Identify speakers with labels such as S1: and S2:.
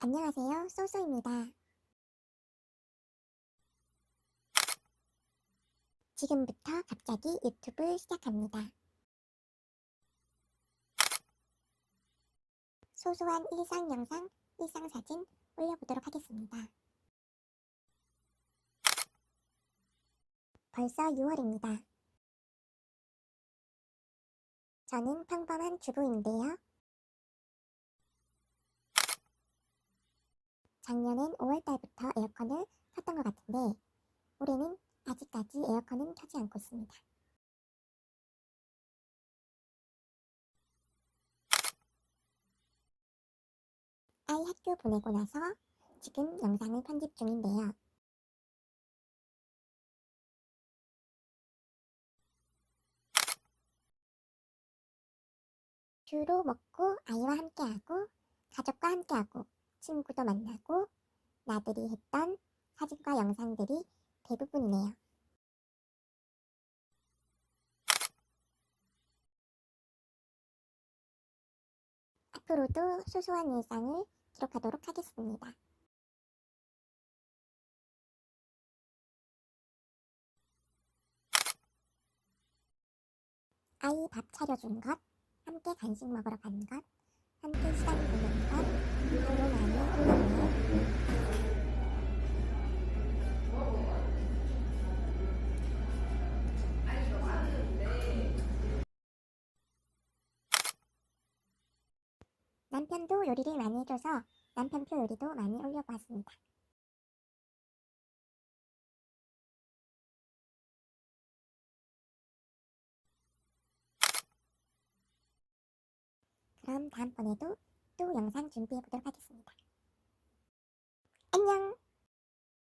S1: 안녕하세요. 쏘쏘입니다. 지금부터 갑자기 유튜브 시작합니다. 소소한 일상 영상, 일상 사진 올려보도록 하겠습니다. 벌써 6월입니다. 저는 평범한 주부인데요. 작년엔 5월달부터 에어컨을 켰던 것 같은데 올해는 아직까지 에어컨은 켜지 않고 있습니다. 아이 학교 보내고 나서 지금 영상을 편집 중인데요. 주로 먹고 아이와 함께하고 가족과 함께하고 친구도 만나고 나들이 했던 사진과 영상들이 대부분이네요. 앞으로도 소소한 일상을 기록하도록 하겠습니다. 아이 밥 차려준 것, 함께 간식 먹으러 간 것, 함께 시간 남편도 요리를 많이 해줘서 남편표 요리도 많이 올려보았습니다. 그럼 다음번에도 또 영상 준비해보도록 하겠습니다.